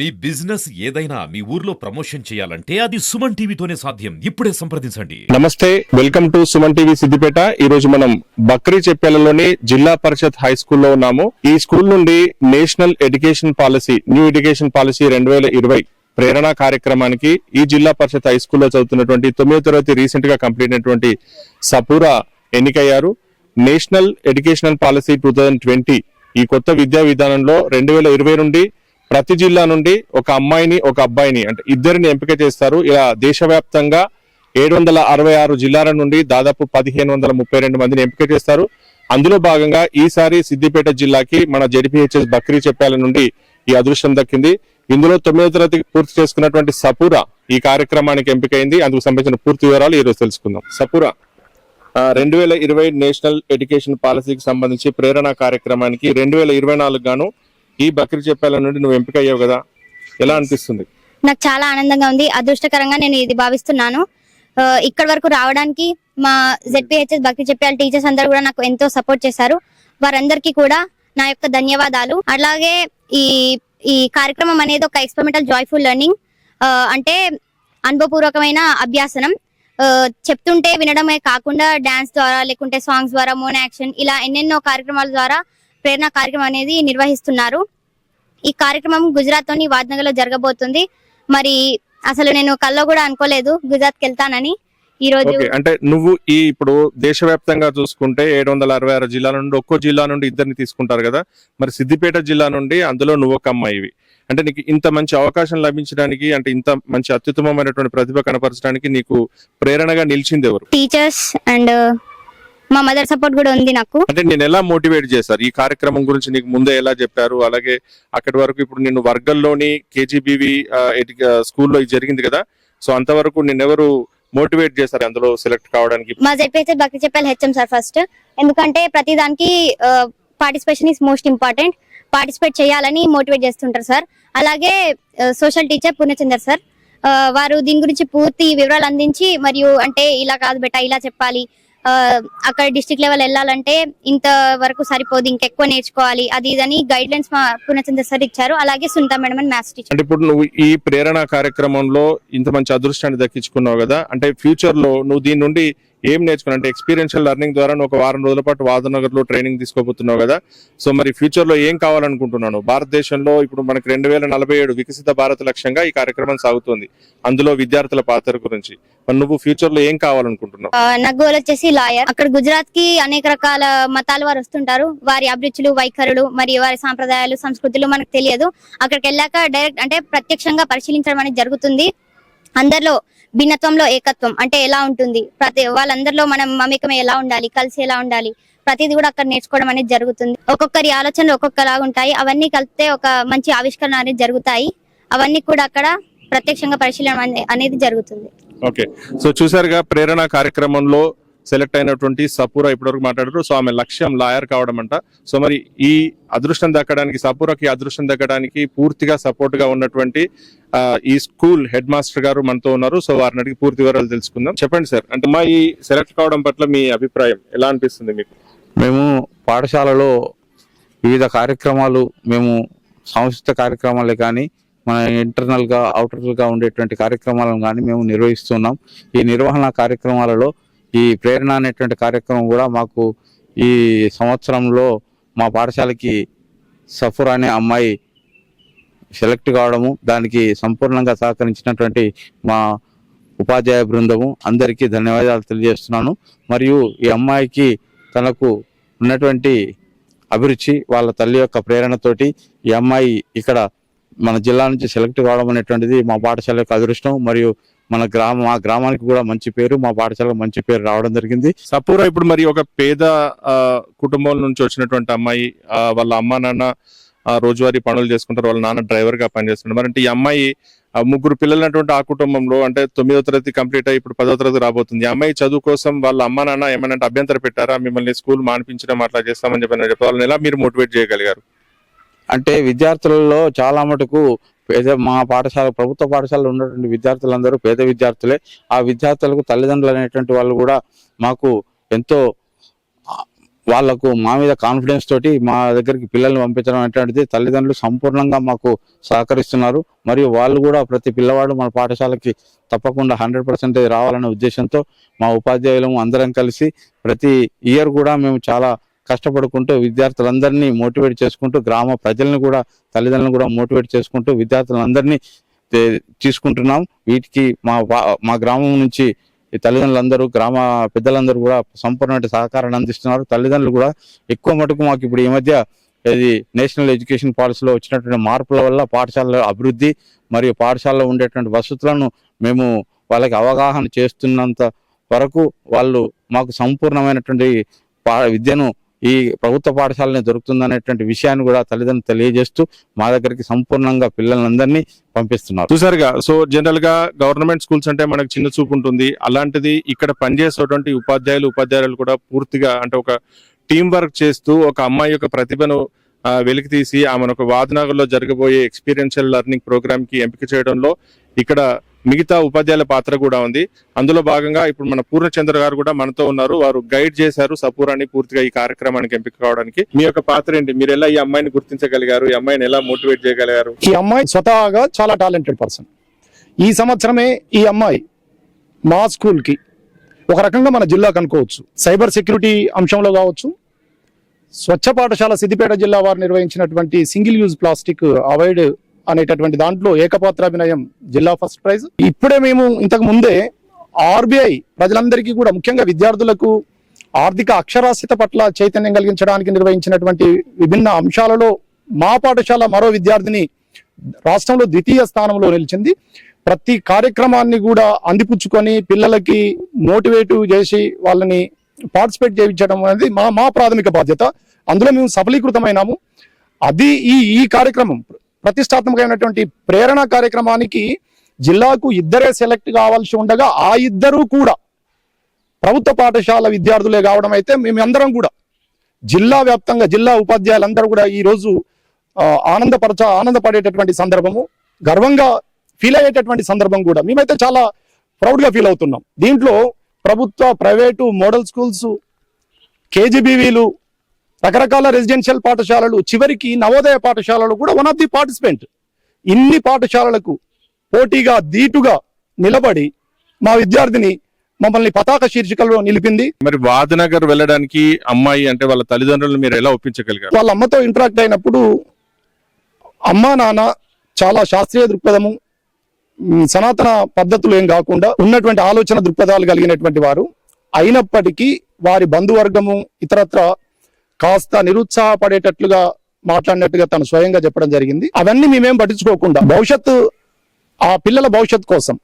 మీ business ఏదైనా మీ ఊర్లో promotion చేయాలంటే అది సుమన్ టీవీతోనే సాధ్యం. ఇప్పుడే సంప్రదించండి. నమస్తే welcome to Suman TV Siddipet. ఈ రోజు మనం బక్రీ చెప్పేలలోని జిల్లా పరిషత్ హై స్కూల్లో ఉన్నాము. ఈ స్కూల్ నుండి national education policy new education policy రెండు వేల ఇరవై ప్రేరణ కార్యక్రమానికి ఈ జిల్లా పరిషత్ హై స్కూల్లో చదువుతున్నటువంటి తొమ్మిదో తరగతి రీసెంట్గా కంప్లీట్ అయినటువంటి సపూరా ఎన్నికయ్యారు. National educational policy two thousand twenty ఈ కొత్త విద్యా విధానంలో రెండు వేల ఇరవై నుండి ప్రతి జిల్లా నుండి ఒక అమ్మాయిని ఒక అబ్బాయిని అంటే ఇద్దరిని ఎంపిక చేస్తారు. ఇలా దేశవ్యాప్తంగా ఏడు వందల అరవై ఆరు జిల్లాల నుండి దాదాపు పదిహేను వందల ముప్పై రెండు మందిని ఎంపిక చేస్తారు. అందులో భాగంగా ఈసారి సిద్దిపేట జిల్లాకి మన జడిపిహెచ్ఎస్ బక్రీ చెప్పాల నుండి ఈ అదృష్టం దక్కింది. ఇందులో తొమ్మిదో తరగతి పూర్తి చేసుకున్నటువంటి సపూరా ఈ కార్యక్రమానికి ఎంపికైంది. అందుకు సంబంధించిన పూర్తి వివరాలు ఈ రోజు తెలుసుకుందాం. సపూరా రెండు వేల ఇరవై నేషనల్ ఎడ్యుకేషన్ పాలసీకి సంబంధించి ప్రేరణ కార్యక్రమానికి రెండు వేల ఇరవై నాలుగు గాను ఈ బక్రీ చెప్పాల నుండి నువ్వు ఎంపిక అయ్యావు కదా? ఎలా అనిపిస్తుంది? నాకు చాలా ఆనందంగా ఉంది. అదృష్టకరంగా నేను ఇది భావిస్తున్నాను. ఇక్కడ వరకు రావడానికి మా జెడ్పిహెచ్ఎస్ భక్తి చెప్పాలి టీచర్స్ అందరూ కూడా నాకు ఎంతో సపోర్ట్ చేశారు. వారందరికీ కూడా నా యొక్క ధన్యవాదాలు. అలాగే ఈ ఈ కార్యక్రమం అనేది ఒక ఎక్స్పెరిమెంటల్ జాయ్ఫుల్ లెర్నింగ్ అంటే అనుభవపూర్వకమైన అభ్యాసనం. చెప్తుంటే వినడమే కాకుండా డాన్స్ ద్వారా లేకుంటే సాంగ్స్ ద్వారా మోన్ యాక్షన్ ఇలా ఎన్నెన్నో కార్యక్రమాల ద్వారా ప్రేరణ కార్యక్రమం అనేది నిర్వహిస్తున్నారు. ఈ కార్యక్రమం గుజరాత్లోని వాద్నగర్లో జరగబోతుంది. మరి అసలు నేను కల్లో కూడా అనుకోలేదు గుజరాత్కి వెళ్తానని. ఈ రోజు అంటే నువ్వు ఈ ఇప్పుడు దేశవ్యాప్తంగా చూసుకుంటే ఏడు వందల అరవై ఆరు జిల్లాల నుండి ఒక్కో జిల్లా నుండి ఇద్దరిని తీసుకుంటారు కదా. మరి సిద్దిపేట జిల్లా నుండి అందులో నువ్వు ఒక అమ్మాయివి. అంటే నీకు ఇంత మంచి అవకాశం లభించడానికి అంటే ఇంత మంచి అత్యుత్తమమైనటువంటి ప్రతిభ కనపరచడానికి నీకు ప్రేరణగా నిలిచింది ఎవరు? టీచర్స్ అండ్ మా మదర్ సపోర్ట్ కూడా ఉంది నాకు. అంటే నేను ఎలా మోటివేట్ చేశారు? ఈ కార్యక్రమం గురించి నీకు ముందే ఎలా చెప్పారు? అలాగే అక్కడి వరకు ఇప్పుడు నేను వర్గంలోని కేజీబీవి స్కూల్లో ఇది జరిగింది కదా? సో అంతవరకు నిన్నెవరు మోటివేట్ చేశారు అందులో సెలెక్ట్ కావడానికి? మా జెడ్పిహెచ్ఎస్ భక్తి చెప్పాలి హెచ్ఎం సార్ ఫస్ట్. ఎందుకంటే ప్రతి దానికి participation is most important. Participate చేయాలని మోటివేట్ చేస్తుంటారు సార్. అలాగే సోషల్ టీచర్ పూర్ణచందర్ సార్. వారు దీని గురించి పూర్తి వివరాలు అందించి మరియు అంటే ఇలా కాదు బెట్ట ఇలా చెప్పాలి. అక్కడ డిస్ట్రిక్ట్ లెవెల్ వెళ్ళాలంటే ఇంత వరకు సరిపోదు ఇంకెక్కువ నేర్చుకోవాలి అది ఇదని గైడ్ లైన్స్ మా పునచంద్ర సార్ ఇచ్చారు. అలాగే సునీత మేడం అని మ్యాథ్స్ టీచర్ అంటే ఇప్పుడు నువ్వు ఈ ప్రేరణ కార్యక్రమంలో ఇంత మంచి అదృష్టాన్ని దక్కించుకున్నావు కదా అంటే ఫ్యూచర్లో నువ్వు దీని నుండి ఏం నేర్చుకున్నా? అంటే ఎక్స్పీరియన్షియల్ లెర్నింగ్ ద్వారా ఒక వారం రోజుల పాటు వాదనగర్లో ట్రైనింగ్ తీసుకోబోతున్నావు కదా. సో మరి ఫ్యూచర్లో ఏం కావాలనుకుంటున్నాను? భారతదేశంలో ఇప్పుడు మనకి రెండు వేల నలభై ఏడు వికసిత భారత లక్ష్యంగా ఈ కార్యక్రమం సాగుతుంది. అందులో విద్యార్థుల పాత్ర గురించి. మరి నువ్వు ఫ్యూచర్లో ఏం కావాలనుకుంటున్నావు? నా గోల్ వచ్చేసి లాయర్ అక్కడ గుజరాత్కి అనేక రకాల మతాల వారు వస్తుంటారు. వారి అభిరుచులు వైఖరులు మరియు వారి సాంప్రదాయాలు సంస్కృతులు మనకు తెలియదు. అక్కడికి వెళ్ళాక డైరెక్ట్ అంటే ప్రత్యక్షంగా పరిశీలించడం అనేది జరుగుతుంది. అందరిలో భిన్నత్వంలో ఏకత్వం అంటే ఎలా ఉంటుంది? ప్రతి వాళ్ళందరిలో మనం మమేకమే ఎలా ఉండాలి? కలిసి ఎలా ఉండాలి? ప్రతిది కూడా అక్కడ నేర్చుకోవడం అనేది జరుగుతుంది. ఒక్కొక్కరి ఆలోచనలు ఒక్కొక్కలాగా ఉంటాయి. అవన్నీ కలిపితే ఒక మంచి ఆవిష్కరణ అనేది జరుగుతాయి. అవన్నీ కూడా అక్కడ ప్రత్యక్షంగా పరిశీలన అనేది జరుగుతుంది. ఓకే. సో చూసారుగా ప్రేరణ కార్యక్రమంలో సెలెక్ట్ అయినటువంటి సపూరా ఇప్పటివరకు మాట్లాడారు. సో ఆమె లక్ష్యం లాయర్ కావడం అంట సో మరి ఈ అదృష్టం దక్కడానికి సపూరాకి అదృష్టం దక్కడానికి పూర్తిగా సపోర్ట్గా ఉన్నటువంటి ఈ స్కూల్ హెడ్ మాస్టర్ గారు మనతో ఉన్నారు. సో వారిని అడిగి పూర్తి వివరాలు తెలుసుకుందాం. చెప్పండి సార్ అంటే మా ఈ సెలెక్ట్ కావడం పట్ల మీ అభిప్రాయం ఎలా అనిపిస్తుంది మీకు? మేము పాఠశాలలో వివిధ కార్యక్రమాలు మేము సంస్థ కార్యక్రమాలే కానీ మన ఇంటర్నల్గా అవుటర్గా ఉండేటువంటి కార్యక్రమాలను కానీ మేము నిర్వహిస్తున్నాం. ఈ నిర్వహణ కార్యక్రమాలలో ఈ ప్రేరణ అనేటువంటి కార్యక్రమం కూడా మాకు ఈ సంవత్సరంలో మా పాఠశాలకి సఫర్ అనే అమ్మాయి సెలెక్ట్ కావడము దానికి సంపూర్ణంగా సహకరించినటువంటి మా ఉపాధ్యాయ బృందము అందరికీ ధన్యవాదాలు తెలియజేస్తున్నాను. మరియు ఈ అమ్మాయికి తనకు ఉన్నటువంటి అభిరుచి వాళ్ళ తల్లి యొక్క ప్రేరణతోటి ఈ అమ్మాయి ఇక్కడ మన జిల్లా నుంచి సెలెక్ట్ కావడం అనేటువంటిది మా పాఠశాల యొక్క అదృష్టం. మరియు మన గ్రామ మా గ్రామానికి కూడా మంచి పేరు మా పాఠశాలకు మంచి పేరు రావడం జరిగింది. సపూరా ఇప్పుడు మరి ఒక పేద ఆ, కుటుంబం నుంచి వచ్చినటువంటి అమ్మాయి ఆ, వాళ్ళ అమ్మ నాన్న ఆ, రోజువారీ పనులు చేసుకుంటారు వాళ్ళ నాన్న డ్రైవర్గా పనిచేస్తుంటారు మరి అంటే ఈ అమ్మాయి ఆ, ముగ్గురు పిల్లలైనటువంటి ఆ కుటుంబంలో అంటే తొమ్మిదో తరగతి కంప్లీట్ అయ్యి ఇప్పుడు పదో తరగతి రాబోతుంది. ఈ అమ్మాయి చదువు కోసం వాళ్ళ అమ్మ నాన్న ఏమైనా అభ్యంతర పెట్టారా? మిమ్మల్ని స్కూల్ మానిపించడం అట్లా చేస్తామని చెప్పి చెప్పి వాళ్ళని ఎలా మీరు మోటివేట్ చేయగలిగారు? అంటే విద్యార్థులలో చాలా మటుకు పేద మా పాఠశాల ప్రభుత్వ పాఠశాలలో ఉన్నటువంటి విద్యార్థులందరూ పేద విద్యార్థులే. ఆ విద్యార్థులకు తల్లిదండ్రులు అనేటువంటి వాళ్ళు కూడా మాకు ఎంతో వాళ్ళకు మా మీద కాన్ఫిడెన్స్ తోటి మా దగ్గరికి పిల్లల్ని పంపించడం అటువంటిది తల్లిదండ్రులు సంపూర్ణంగా మాకు సహకరిస్తున్నారు. మరియు వాళ్ళు కూడా ప్రతి పిల్లవాడు మన పాఠశాలకి తప్పకుండా హండ్రెడ్ పర్సెంటేజ్ రావాలనే ఉద్దేశంతో మా ఉపాధ్యాయులము అందరం కలిసి ప్రతి ఇయర్ కూడా మేము చాలా కష్టపడుకుంటూ విద్యార్థులందరినీ మోటివేట్ చేసుకుంటూ గ్రామ ప్రజల్ని కూడా తల్లిదండ్రులను కూడా మోటివేట్ చేసుకుంటూ విద్యార్థులందరినీ తీసుకుంటున్నాం. వీటికి మా మా గ్రామం నుంచి తల్లిదండ్రులందరూ గ్రామ పెద్దలందరూ కూడా సంపూర్ణ సహకారాన్ని అందిస్తున్నారు. తల్లిదండ్రులు కూడా ఎక్కువ మటుకు మాకు ఇప్పుడు ఈ మధ్య ఇది నేషనల్ ఎడ్యుకేషన్ పాలసీలో వచ్చినటువంటి మార్పుల వల్ల పాఠశాలల అభివృద్ధి మరియు పాఠశాలలో ఉండేటువంటి వసతులను మేము వాళ్ళకి అవగాహన చేస్తున్నంత వరకు వాళ్ళు మాకు సంపూర్ణమైనటువంటి పా విద్యను ఈ ప్రభుత్వ పాఠశాలనే దొరుకుతుందనేటువంటి విషయాన్ని కూడా తల్లిదండ్రులు తెలియజేస్తూ మా దగ్గరికి సంపూర్ణంగా పిల్లలందరినీ పంపిస్తున్నారు. చూసారుగా సో జనరల్గా గవర్నమెంట్ స్కూల్స్ అంటే మనకు చిన్న చూపు ఉంటుంది. అలాంటిది ఇక్కడ పనిచేసేటువంటి ఉపాధ్యాయులు ఉపాధ్యాయులు కూడా పూర్తిగా అంటే ఒక టీం వర్క్ చేస్తూ ఒక అమ్మాయి యొక్క ప్రతిభను వెలికితీసి వెలికి తీసి ఆమెను ఒక వాదనగర్లో జరగబోయే ఎక్స్పీరియన్షియల్ లెర్నింగ్ ప్రోగ్రామ్కి ఎంపిక చేయడంలో ఇక్కడ మిగతా ఉపాధ్యాయుల పాత్ర కూడా ఉంది. అందులో భాగంగా ఇప్పుడు మన పూర్ణచంద్ర గారు కూడా మనతో ఉన్నారు. వారు గైడ్ చేశారు సపూరాన్ని పూర్తిగా ఈ కార్యక్రమానికి ఎంపిక కావడానికి. మీ యొక్క పాత్ర ఏంటి? మీరు ఎలా ఈ అమ్మాయిని గుర్తించగలిగారు? ఈ అమ్మాయిని ఎలా మోటివేట్ చేయగలిగారు? ఈ అమ్మాయి స్వతహాగా చాలా టాలెంటెడ్ పర్సన్. ఈ సంవత్సరమే ఈ అమ్మాయి మా స్కూల్కి ఒక రకంగా మన జిల్లా కనుకోవచ్చు సైబర్ సెక్యూరిటీ అంశంలో కావచ్చు స్వచ్ఛ పాఠశాల సిద్దిపేట జిల్లా వారు నిర్వహించినటువంటి సింగిల్ యూజ్ ప్లాస్టిక్ అవాయిడ్ అనేటటువంటి దాంట్లో ఏకపాత్రాభినయం జిల్లా ఫస్ట్ ప్రైజ్. ఇప్పుడే మేము ఇంతకు ముందే ఆర్బీఐ ప్రజలందరికీ కూడా ముఖ్యంగా విద్యార్థులకు ఆర్థిక అక్షరాస్యత పట్ల చైతన్యం కలిగించడానికి నిర్వహించినటువంటి విభిన్న అంశాలలో మా పాఠశాల మరో విద్యార్థిని రాష్ట్రంలో ద్వితీయ స్థానంలో నిలిచింది. ప్రతి కార్యక్రమాన్ని కూడా అందిపుచ్చుకొని పిల్లలకి మోటివేటివ్ చేసి వాళ్ళని పార్టిసిపేట్ చేయించడం అనేది మా మా ప్రాథమిక బాధ్యత. అందులో మేము సఫలీకృతమైనాము. అది ఈ ఈ కార్యక్రమం. ప్రతిష్టాత్మకమైనటువంటి ప్రేరణ కార్యక్రమానికి జిల్లాకు ఇద్దరే సెలెక్ట్ కావాల్సి ఉండగా ఆ ఇద్దరూ కూడా ప్రభుత్వ పాఠశాల విద్యార్థులే కావడం అయితే మేమందరం కూడా జిల్లా వ్యాప్తంగా జిల్లా ఉపాధ్యాయులందరూ కూడా ఈరోజు ఆనందపరచ ఆనందపడేటటువంటి సందర్భము గర్వంగా ఫీల్ అయ్యేటటువంటి సందర్భం కూడా. మేమైతే చాలా ప్రౌడ్గా ఫీల్ అవుతున్నాం. దీంట్లో ప్రభుత్వ ప్రైవేటు మోడల్ స్కూల్స్ కేజీబీవీలు రకరకాల రెసిడెన్షియల్ పాఠశాలలు చివరికి నవోదయ పాఠశాలలు కూడా వన్ ఆఫ్ ది పార్టిసిపెంట్ ఇన్ని పాఠశాలలకు పోటీగా ధీటుగా నిలబడి మా విద్యార్థిని మమ్మల్ని పతాక శీర్షికలో నిలిపింది. మరి వాదనగర్ వెళ్ళడానికి అమ్మాయి అంటే వాళ్ళ తల్లిదండ్రులు మీరు ఎలా ఒప్పించగలిగారు? వాళ్ళ అమ్మతో ఇంటరాక్ట్ అయినప్పుడు అమ్మా నాన్న చాలా శాస్త్రీయ దృక్పథము సనాతన పద్ధతులు ఏం కాకుండా ఉన్నటువంటి ఆలోచన దృక్పథాలు కలిగినటువంటి వారు. అయినప్పటికీ వారి బంధువర్గము ఇతరత్ర కాస్త నిరుత్సాహపడేటట్లుగా మాట్లాడినట్టుగా తను స్వయంగా చెప్పడం జరిగింది. అవన్నీ మేమేం పట్టించుకోకుండా భవిష్యత్తు ఆ పిల్లల భవిష్యత్తు కోసం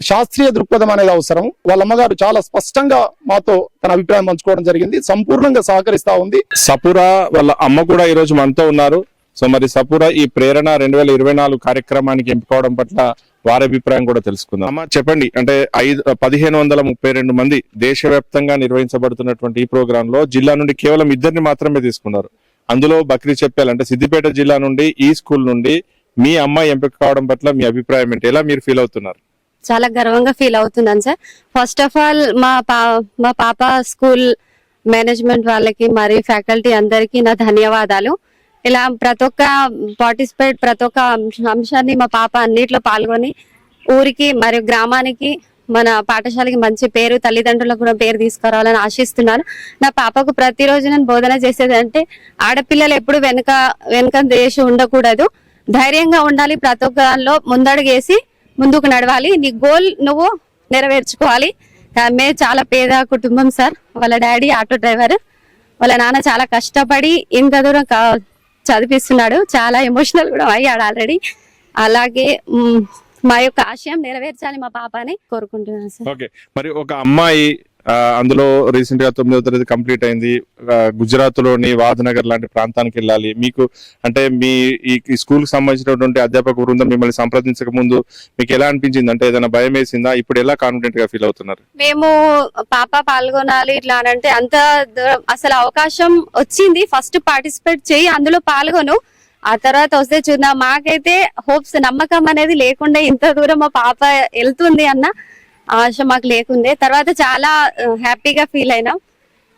శాస్త్రీయ దృక్పథం అనేది అవసరం. వాళ్ళ అమ్మగారు చాలా స్పష్టంగా మాతో తన అభిప్రాయం పంచుకోవడం జరిగింది. సంపూర్ణంగా సహకరిస్తా ఉంది. సపురా వాళ్ళ అమ్మ కూడా ఈ రోజు మనతో ఉన్నారు. సో మరి సపురా ఈ ప్రేరణ రెండు వేల ఇరవై నాలుగు కార్యక్రమానికి ఎంపికవడం పట్ల వారి అభిప్రాయం కూడా తెలుసుకుందాం. అమ్మ చెప్పండి. అంటే ఐదు పదిహేను వందల ముప్పై రెండు మంది దేశవ్యాప్తంగా నిర్వహించబడుతున్నటువంటి ఈ ప్రోగ్రామ్లో జిల్లా నుండి కేవలం ఇద్దరిని మాత్రమే తీసుకున్నారు. అందులో బక్రీ చెప్పాలంటే సిద్దిపేట జిల్లా నుండి ఈ స్కూల్ నుండి మీ అమ్మాయి ఎంపిక కావడం పట్ల మీ అభిప్రాయం ఏంటి? ఎలా మీరు ఫీల్ అవుతున్నారు? చాలా గర్వంగా ఫీల్ అవుతున్నాను సార్. ఫస్ట్ ఆఫ్ ఆల్ మా పా మా పాప స్కూల్ మేనేజ్మెంట్ వాళ్ళకి మరియు ఫ్యాకల్టీ అందరికీ నా ధన్యవాదాలు. ఇలా ప్రతి ఒక్క పార్టిసిపేట్ ప్రతి ఒక్క అంశాన్ని మా పాప అన్నిట్లో పాల్గొని ఊరికి మరియు గ్రామానికి మన పాఠశాలకి మంచి పేరు తల్లిదండ్రులకు కూడా పేరు తీసుకురావాలని ఆశిస్తున్నాను. నా పాపకు ప్రతిరోజు నేను బోధన చేసేది అంటే ఆడపిల్లలు ఎప్పుడు వెనుక వెనుక దేశం ఉండకూడదు. ధైర్యంగా ఉండాలి ప్రతి ఒక్క దానిలో ముందడుగేసి ముందుకు నడవాలి. నీ గోల్ నువ్వు నెరవేర్చుకోవాలి. మే చాలా పేద కుటుంబం సార్. వాళ్ళ డాడీ ఆటో డ్రైవర్. వాళ్ళ నాన్న చాలా కష్టపడి ఇంత దూరం చదివిస్తున్నాడు. చాలా ఎమోషనల్ కూడా అయ్యాడు ఆల్రెడీ అలాగే మా యొక్క ఆశయం నెరవేర్చాలి మా పాపని కోరుకుంటున్నాను సార్. ఓకే. మరి ఒక అమ్మాయి అందులో రీసెంట్గా తొమ్మిదవ తరగతి కంప్లీట్ అయింది. గుజరాత్లోని గుజరాత్లోని వాద్నగర్ లాంటి ప్రాంతానికి వెళ్ళాలి. మీకు అంటే మీ ఈ స్కూల్కి సంబంధించినటువంటి అధ్యాపక బృందం మిమ్మల్ని సంప్రదించక ముందు మీకు ఎలా అనిపించింది? అంటే ఏదైనా భయం వేసిందా? ఇప్పుడు ఎలా కాన్ఫిడెంట్గా ఫీల్ అవుతున్నారు? మేము పాప పాల్గొనాలి ఇట్లా అని అంటే అంత అసలు అవకాశం వచ్చింది. ఫస్ట్ పార్టిసిపేట్ చేయి అందులో పాల్గొను. ఆ తర్వాత వస్తే చూద్దాం. మాకైతే హోప్స్ నమ్మకం అనేది లేకుండా ఇంత దూరం మా పాప వెళ్తుంది అన్న ఆశ మాకు లేకుండే. తర్వాత చాలా హ్యాపీగా ఫీల్ అయినాం.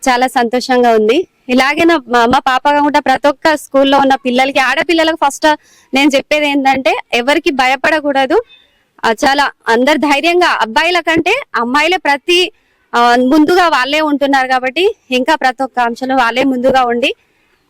చాలా సంతోషంగా ఉంది. ఇలాగే నా మా- మా పాప కాకుండా ప్రతి ఒక్క స్కూల్లో ఉన్న పిల్లలకి ఆడపిల్లలకు ఫస్ట్ నేను చెప్పేది ఏంటంటే ఎవరికి భయపడకూడదు. చాలా అందరు ధైర్యంగా అబ్బాయిల కంటే అమ్మాయిలే ప్రతి ముందుగా వాళ్ళే ఉంటున్నారు కాబట్టి ఇంకా ప్రతి ఒక్క అంశంలో వాళ్ళే ముందుగా ఉండి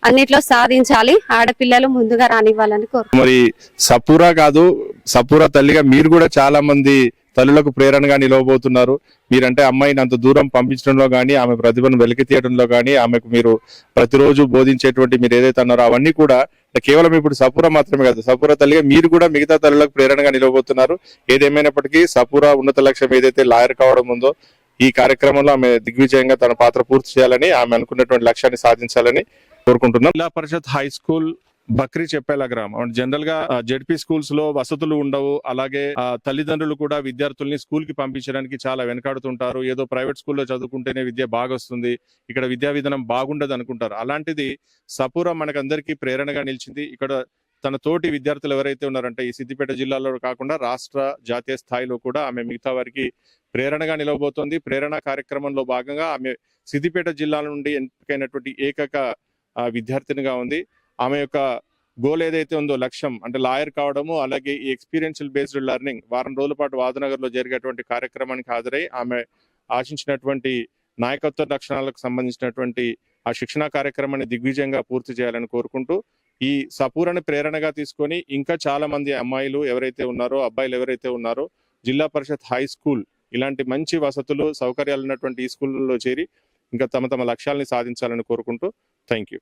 అన్నిట్లో సాధించాలి. ఆడపిల్లలు ముందుగా రానివ్వాలని కోరు మరి సపూరా కాదు సపూరా తల్లిగా మీరు కూడా చాలా మంది తల్లులకు ప్రేరణగా నిలవబోతున్నారు. మీరంటే అమ్మాయిని అంత దూరం పంపించడంలో కానీ ఆమె ప్రతిభను వెలికి తీయడంలో కానీ ఆమెకు మీరు ప్రతిరోజు బోధించేటువంటి మీరు ఏదైతే అన్నారో అవన్నీ కూడా కేవలం ఇప్పుడు సపూర మాత్రమే కాదు సపూర తల్లిగా మీరు కూడా మిగతా తల్లులకు ప్రేరణగా నిలవబోతున్నారు. ఏదేమైనప్పటికీ సపూర ఉన్నత లక్ష్యం ఏదైతే లాయర్ కావడం ఉందో ఈ కార్యక్రమంలో ఆమె దిగ్విజయంగా తన పాత్ర పూర్తి చేయాలని ఆమె అనుకున్నటువంటి లక్ష్యాన్ని సాధించాలని కోరుకుంటున్నాం. జిల్లా పరిషత్ హై స్కూల్ బక్రీ చెప్పేలా గ్రామం. జనరల్గా జెడ్పీ స్కూల్స్లో వసతులు ఉండవు. అలాగే ఆ, తల్లిదండ్రులు కూడా విద్యార్థుల్ని స్కూల్కి పంపించడానికి చాలా వెనకాడుతుంటారు. ఏదో ప్రైవేట్ స్కూల్లో చదువుకుంటేనే విద్య బాగా వస్తుంది ఇక్కడ విద్యా విధానం బాగుండదు అనుకుంటారు. అలాంటిది సపూర మనకందరికీ ప్రేరణగా నిలిచింది. ఇక్కడ తన తోటి విద్యార్థులు ఎవరైతే ఉన్నారంటే ఈ సిద్దిపేట జిల్లాలో కాకుండా రాష్ట్ర జాతీయ స్థాయిలో కూడా ఆమె మిగతా వారికి ప్రేరణగా నిలవబోతోంది. ప్రేరణ కార్యక్రమంలో భాగంగా ఆమె సిద్దిపేట జిల్లా నుండి ఎంపికైనటువంటి ఏకైక విద్యార్థినిగా ఉంది. ఆమె యొక్క గోల్ ఏదైతే ఉందో లక్ష్యం అంటే లాయర్ కావడము అలాగే ఈ ఎక్స్పీరియన్షియల్ బేస్డ్ లెర్నింగ్ వారం రోజుల పాటు వాదనగర్లో జరిగేటువంటి కార్యక్రమానికి హాజరై ఆమె ఆశించినటువంటి నాయకత్వ లక్షణాలకు సంబంధించినటువంటి ఆ శిక్షణా కార్యక్రమాన్ని దిగ్విజయంగా పూర్తి చేయాలని కోరుకుంటూ ఈ సపూరని ప్రేరణగా తీసుకొని ఇంకా చాలా మంది అమ్మాయిలు ఎవరైతే ఉన్నారో అబ్బాయిలు ఎవరైతే ఉన్నారో జిల్లా పరిషత్ హై స్కూల్ ఇలాంటి మంచి వసతులు సౌకర్యాలు ఉన్నటువంటి ఈ స్కూళ్ళలో చేరి ఇంకా తమ తమ లక్ష్యాలని సాధించాలని కోరుకుంటూ థ్యాంక్ యూ.